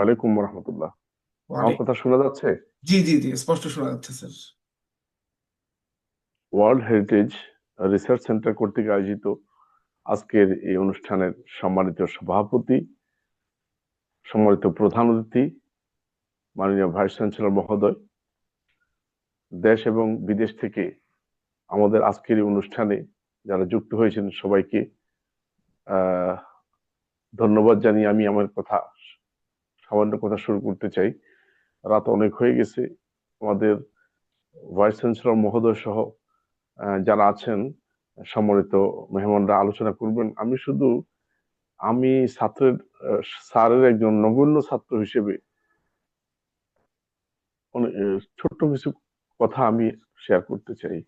ওয়ালাইকুম রহমতুল্লাহ। আমার কথা শোনা যাচ্ছে? জি জি জি স্পষ্ট শোনা যাচ্ছে sir. World heritage research centre কর্তৃক আয়োজিত আজকের এই অনুষ্ঠানের সম্মানিত সভাপতি সম্মানিত প্রধান অতিথি মাননীয় ভাইস চ্যান্সেলর মহোদয় দেশ এবং বিদেশ থেকে আমাদের আজকের এই অনুষ্ঠানে যারা যুক্ত হয়েছেন সবাইকে আহ ধন্যবাদ জানিয়ে আমি আমার কথা সামান্য কথা শুরু করতে চাই। রাত অনেক হয়ে গেছে। আমাদের ভাইস চ্যান্সেলর মহোদয় সহ যারা আছেন, সম্মানিত মেহমানরা আলোচনা করবেন। আমি শুধু, আমি ছাত্রের, স্যারের একজন নগণ্য ছাত্র হিসেবে ছোট্ট কিছু কথা আমি শেয়ার করতে চাই।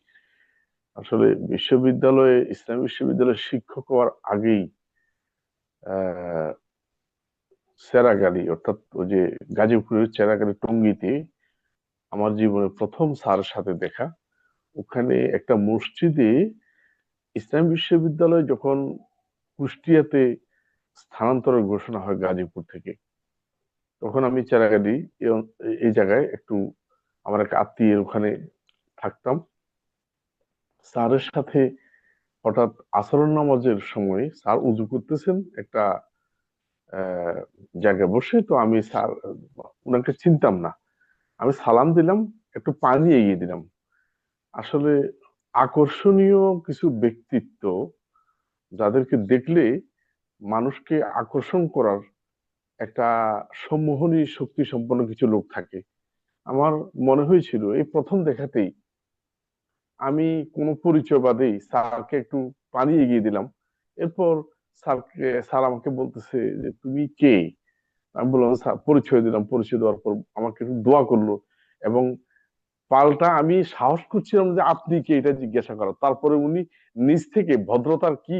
আসলে বিশ্ববিদ্যালয়ে, ইসলাম বিশ্ববিদ্যালয়ের শিক্ষক হওয়ার আগেই আহ সেরাগালি, অর্থাৎ ওই যে গাজীপুরের চেরাগালি টঙ্গিতে আমার জীবনে প্রথম স্যারের সাথে দেখা, ওখানে একটা মসজিদে ইসলাম বিশ্ববিদ্যালয় যখন কুষ্টিয়াতে স্থানান্তরের ঘোষণা হয় গাজীপুর থেকে, তখন আমি চেরাগালি এই- জায়গায় একটু আমার এক আত্মীয়ের ওখানে থাকতাম। স্যারের সাথে হঠাৎ আসর নামাজের সময় স্যার উজু করতেছেন, একটা জায়গায় বসে তো আমি ওনাকে চিনতাম না। আমি সালাম দিলাম, একটু পানি এগিয়ে দিলাম। আসলে আকর্ষণীয় কিছু ব্যক্তিত্ব যাদেরকে দেখলে মানুষকে আকর্ষণ করার একটা সম্মোহনী শক্তি সম্পন্ন কিছু লোক থাকে। আমার মনে হয়েছিল, এই প্রথম দেখাতেই আমি কোনো পরিচয় বাদেই স্যারকে একটু পানি এগিয়ে দিলাম। এরপর স্যারকে, স্যার আমাকে বলতেছে যে, তুমি কে? আমি বললাম, স্যার, পরিচয় দিলাম, পরিচয় দেওয়ার পর আমাকে একটু দোয়া করল। এবং পাল্টা আমি সাহস করছিলাম যে, আপনি কে? এটা জিজ্ঞাসা করার। তারপরে উনি নিজ থেকে ভদ্রতার কি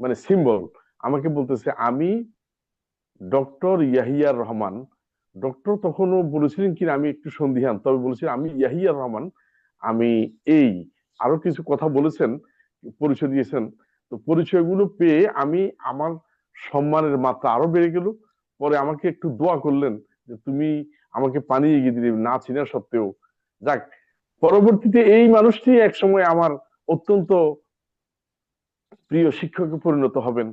মানে সিম্বল আমাকে বলতেছে, আমি ডক্টর ইয়াহিয়ার রহমান। ডক্টর তখনও বলেছিলেন কিনা আমি একটু সন্দিহান, তবে বলেছিলেন, আমি ইয়াহিয়ার রহমান, আমি এই, আরও কিছু কথা বলেছেন, পরিচয় দিয়েছেন। তো পরিচয়গুলো পেয়ে আমি আমার সম্মানের মাত্রা আরও বেড়ে গেল। পরে আমাকে একটু দোয়া করলেন যে তুমি আমাকে পানি এগিয়ে দিলে না চিনা সত্ত্বেও। যাক, পরবর্তীতে এই মানুষটি এক সময় আমার অত্যন্ত প্রিয় শিক্ষকে পরিণত হবেন।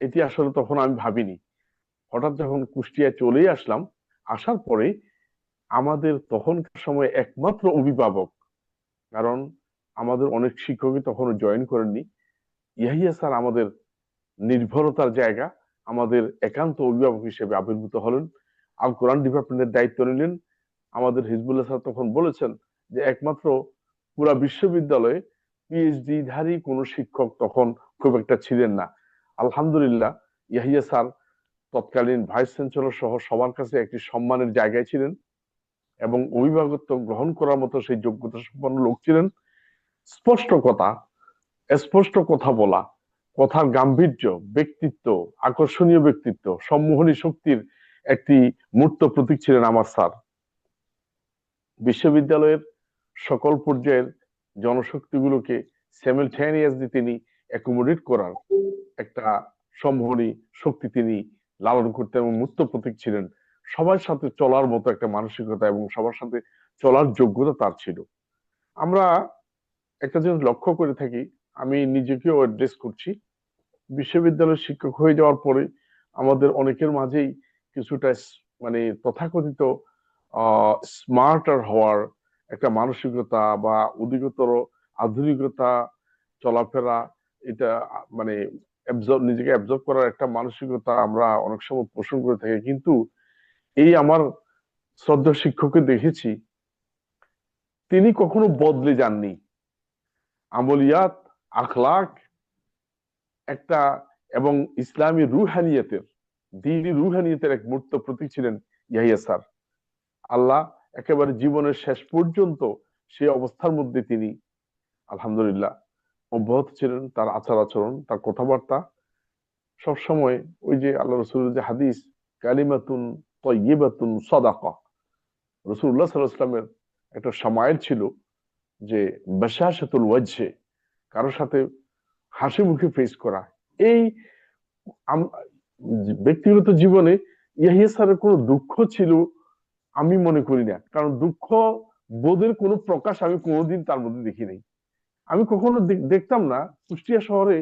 এটি আসলে তখন আমি ভাবিনি। হঠাৎ যখন কুষ্টিয়ায় চলে আসলাম, আসার পরে আমাদের তখনকার সময় একমাত্র অভিভাবক, কারণ আমাদের অনেক শিক্ষকই তখনও জয়েন করেননি। ইয়াহিয়া স্যার আমাদের নির্ভরতার জায়গা, আমাদের একান্ত অভিভাবক হিসেবে আবির্ভূত হলেন। আল কোরআন ডিপার্টমেন্টের দায়িত্ব নিলেন। আমাদের হিজবুল্লাহ স্যার তখন বলেছেন যে, একমাত্র পুরা বিশ্ববিদ্যালয়ে পিএইচডি ধারী কোনো শিক্ষক তখন খুব একটা ছিলেন না। আলহামদুলিল্লাহ ইয়াহিয়া স্যার তৎকালীন ভাইস চ্যান্সেলর সহ সবার কাছে একটি সম্মানের জায়গায় ছিলেন এবং অভিভাবকত্ব গ্রহণ করার মতো সেই যোগ্যতা সম্পন্ন লোক ছিলেন। স্পষ্ট কথা স্পষ্ট কথা বলা, কথার গাম্ভীর্য, ব্যক্তিত্ব, আকর্ষণীয় ব্যক্তিত্ব, সম্মোহনী শক্তির একটি মূর্ত প্রতীক ছিলেন আমার স্যার। বিশ্ববিদ্যালয়ের সকল পর্যায়ের জনশক্তিগুলোকে স্যামেলটেনিয়াসলি তিনি অ্যাকোমোডেট করার একটা সম্মোহনী শক্তি তিনি লালন করতেন এবং মূর্ত প্রতীক ছিলেন। সবার সাথে চলার মতো একটা মানসিকতা এবং সবার সাথে চলার যোগ্যতা তার ছিল। আমরা একটা জিনিস লক্ষ্য করে থাকি আমি নিজেকেও অ্যাড্রেস করছি। বিশ্ববিদ্যালয়ের শিক্ষক হয়ে যাওয়ার পরে আমাদের অনেকের মাঝেই কিছুটা মানে তথাকথিত স্মার্টার হওয়ার একটা মানসিকতা বা অধিকতর আধুনিকতা, চলাফেরা এটা মানে নিজেকে অ্যাবজর্ব করার একটা মানসিকতা আমরা অনেক সময় পোষণ করে থাকি। কিন্তু এই আমার শ্রদ্ধা শিক্ষককে দেখেছি, তিনি কখনো বদলে যাননি। আমলিয়াত আখলাক একটা এবং ইসলামী রুহানিয়তের, দিনী রুহানিয়তের এক মূর্ত প্রতীক ছিলেন ইয়াহিয়া স্যার। আল্লাহ একেবারে জীবনের শেষ পর্যন্ত সেই অবস্থার মধ্যে তিনি আলহামদুলিল্লাহ অব্যাহত ছিলেন, তার আচার আচরণ, তার কথাবার্তা। সবসময় ওই যে আল্লাহ রসুলের যে হাদিস, কালিমাতুন তয়্যিবাতুন সাদাকা। রসুল্লাহ সাল্লাহ ইসলামের একটা সামায়ের ছিল যে বাসাসাতুল ওয়াজহে কারোর সাথে হাসি মুখে ফেস করা। এই ব্যক্তিগত জীবনে ইয়াহিয়া স্যারের কোনো দুঃখ ছিল আমি মনে করি না। কারণ দুঃখ বোধের কোনো প্রকাশ আমি কোনোদিন তার মধ্যে দেখি নাই। আমি কখনো দেখতাম না, কুষ্টিয়া শহরে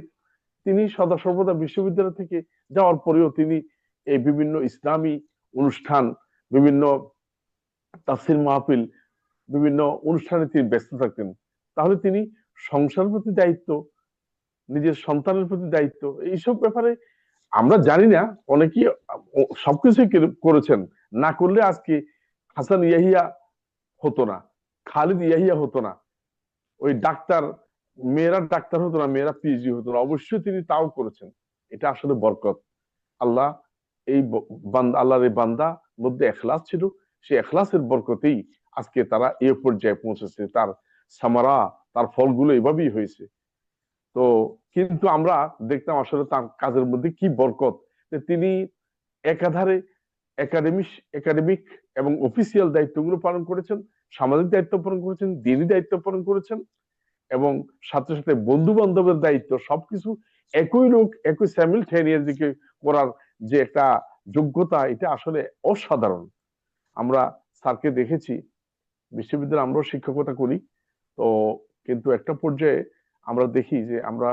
তিনি সদা সর্বদা বিশ্ববিদ্যালয় থেকে যাওয়ার পরেও তিনি এই বিভিন্ন ইসলামী অনুষ্ঠান, বিভিন্ন তাফসির মাহফিল, বিভিন্ন অনুষ্ঠানে তিনি ব্যস্ত থাকতেন। তাহলে তিনি সংসার প্রতি দায়িত্ব, নিজের সন্তানের প্রতি দায়িত্ব, এইসব ব্যাপারে আমরা জানি না, অনেকেই সবকিছুই করেছেন। না করলে আজকে হাসান ইয়াহিয়া হতো না, খালিদ ইয়াহিয়া হতো না, ওই ডাক্তার, মেয়েরা ডাক্তার হতো না, মেয়েরা পিএইচডি হতো না, অবশ্যই তিনি তাও করেছেন। এটা আসলে বরকত। আল্লাহ এই আল্লাহর এই বান্দা মধ্যে এখলাস ছিল, সেই এখলাসের বরকতেই আজকে তারা এ পর্যায়ে পৌঁছেছে। তার সামারা তার ফলগুলো এভাবেই হয়েছে। তো কিন্তু আমরা দেখতাম আসলে তার কাজের মধ্যে কি বরকত তিনি একাধারে একাডেমিক একাডেমিক এবং অফিসিয়াল দায়িত্বগুলো পালন করেছেন, সামাজিক দায়িত্ব পালন করেছেন, দিনী দায়িত্ব পালন করেছেন এবং সাথে সাথে বন্ধু বান্ধবের দায়িত্ব সবকিছু একই লোক একই স্যামিলটেনিয়াস দিকে করার যে একটা যোগ্যতা, এটা আসলে অসাধারণ। আমরা স্যারকে দেখেছি বিশ্ববিদ্যালয়ে আমরাও শিক্ষকতা করি। তো কিন্তু একটা পর্যায়ে আমরা দেখি যে আমরা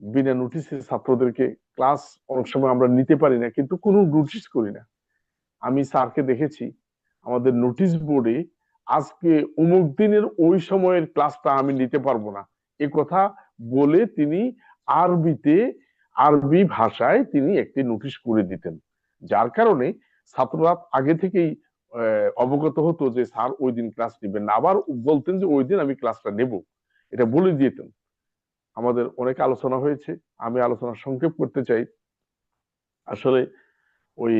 বিনা নোটিসে ছাত্রদেরকে ক্লাস অনেক সময় আমরা নিতে পারি না, কিন্তু কোনো নোটিস করি না। আমি স্যারকে দেখেছি, আমাদের নোটিশ বোর্ডে আজকে অমুক দিনের ওই সময়ের ক্লাসটা আমি নিতে পারব না। এ কথা বলে তিনি আরবিতে, আরবি ভাষায় তিনি একটি নোটিশ করে দিতেন। যার কারণে ছাত্ররা আগে থেকেই অবগত হতো যে, স্যার, ওই দিন ক্লাস নেবেন না। আবার বলতেন যে, ওই দিন আমি ক্লাসটা নেব। এটা বলে দিতেন। আমাদের অনেক আলোচনা হয়েছে। আমি আলোচনা সংক্ষেপ করতে চাই। আসলে ওই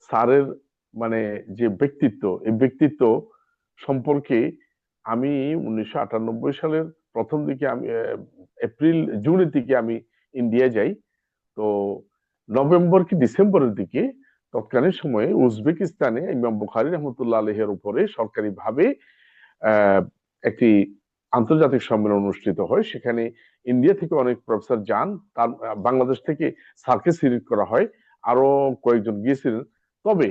স্যারের মানে যে ব্যক্তিত্ব, এই ব্যক্তিত্ব সম্পর্কে আমি উনিশশো আটানব্বই সালের প্রথম দিকে আমি এপ্রিল, জুনের দিকে আমি ইন্ডিয়া যাই। তো নভেম্বর কি ডিসেম্বরের দিকে তৎকালীন সময়ে উজবেকিস্তানে ইমাম বুখারী রহমতুল্লাহ আলহের উপরে সরকারিভাবে একটি আন্তর্জাতিক সম্মেলন অনুষ্ঠিত হয়। সেখানে ইন্ডিয়া থেকে অনেক প্রফেসর যান। তার, বাংলাদেশ থেকে স্যারকে সিলেক্ট করা হয়। আরও কয়েকজন গিয়েছিলেন। তবে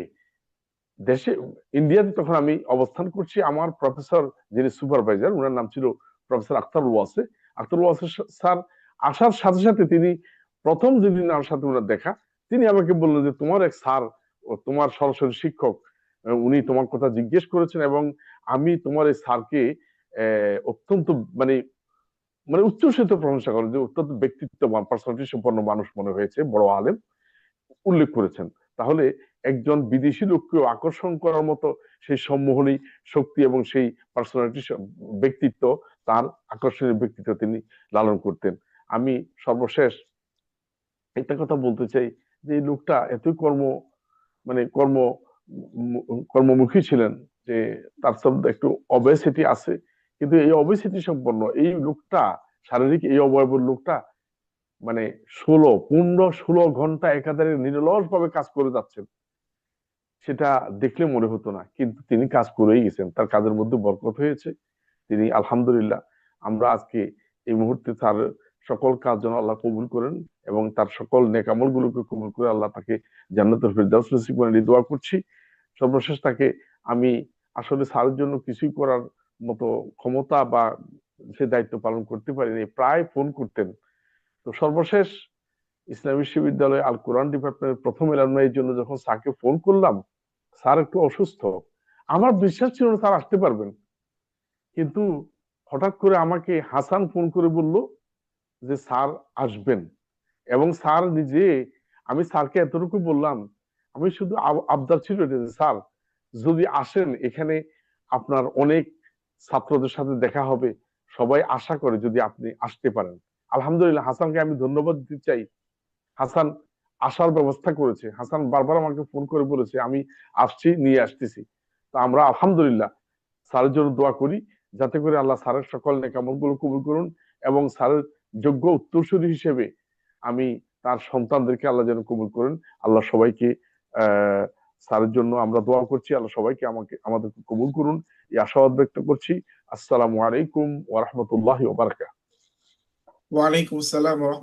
দেশে, ইন্ডিয়াতে তখন আমি অবস্থান করছি আমার প্রফেসর যিনি সুপারভাইজার ওনার নাম ছিল প্রফেসর আখতার ওয়াসে। আখতার ওয়াসে স্যার আসার সাথে সাথে তিনি প্রথম যেদিন আমার সাথে ওনার দেখা তিনি আমাকে বললেন যে, তোমার এক স্যার তোমার সরাসরি শিক্ষক, উনি তোমার কথা জিজ্ঞেস করেছেন এবং আমি তোমার এই স্যারকে অত্যন্ত মানে মানে উচ্চসিত প্রশংসা করেন যে, অত্যন্ত ব্যক্তিত্ববান পার্সোনালিটি সম্পন্ন মানুষ মনে হয়েছে, বড় আলেম, উল্লেখ করেছেন। তাহলে একজন বিদেশি লোককেও আকর্ষণ করার মতো সেই সম্মোহনী শক্তি এবং সেই পার্সোনালিটি ব্যক্তিত্ব, তার আকর্ষণীয় ব্যক্তিত্ব তিনি লালন করতেন। আমি সর্বশেষ একটা কথা বলতে চাই যে লোকটা এতই কর্ম মানে কর্ম, কর্মমুখী ছিলেন যে তার সব একটু অবেসিটি আছে। কিন্তু এই অবেসিটি সম্পন্ন, এই লোকটা, শারীরিক এই অবয়বের লোকটা মানে ষোলো, পনেরো, ষোলো ঘণ্টা একাধারে নিরলস ভাবে কাজ করে যাচ্ছেন। সেটা দেখলে মনে হতো না, কিন্তু তিনি কাজ করেই গেছেন। তার কাজের মধ্যে বরকত হয়েছে। তিনি আলহামদুলিল্লাহ, আমরা আজকে এই মুহূর্তে তার সকল কাজ যেন আল্লাহ কবুল করেন এবং তার সকল নেকামল গুলোকে কবুল করে আল্লাহ তাকে জান্নাতুল ফেরদাউস নসিব করেন। দোয়া করছি। সর্বশেষ তাকে আমি আসলে স্যারের জন্য কিছুই করার মতো ক্ষমতা বা সে দায়িত্ব পালন করতে পারিনি, প্রায় ফোন করতেন। তো সর্বশেষ ইসলাম বিশ্ববিদ্যালয়ে আল কোরআন ডিপার্টমেন্টের প্রথম এলামনাইয়ের জন্য যখন স্যারকে ফোন করলাম, স্যার একটু অসুস্থ। আমার বিশ্বাস ছিল না স্যার আসতে পারবেন। কিন্তু হঠাৎ করে আমাকে হাসান ফোন করে বলল যে স্যার আসবেন। এবং স্যার নিজে, আমি স্যারকে এতটুকু বললাম, আমি শুধু আব- আবদার ছিল স্যার, যদি আসেন, এখানে আপনার অনেক ছাত্রদের সাথে দেখা হবে। সবাই আশা করে যদি আপনি আসতে পারেন। আলহামদুলিল্লাহ, হাসানকে আমি ধন্যবাদ দিতে চাই। হাসান আসার ব্যবস্থা করেছে। হাসান বারবার আমাকে ফোন করে বলেছে, আমি আসছি, নিয়ে আসতেছি। তা আমরা আলহামদুলিল্লাহ স্যারের জন্য দোয়া করি, যাতে করে আল্লাহ স্যারের সকল নেকামলগুলো কবুল করুন এবং স্যারের যোগ্য উত্তরসূরি হিসেবে আমি তার সন্তানদেরকে আল্লাহ যেন কবুল করেন। আল্লাহ সবাইকে স্যারের জন্য আমরা দোয়া করছি। আল্লাহ সবাইকে আমাকে, আমাদেরকে কবুল করুন। এই আশাবাদ ব্যক্ত করছি। আসসালামু আলাইকুম ওয়া রাহমাতুল্লাহি ওয়া আসসালাম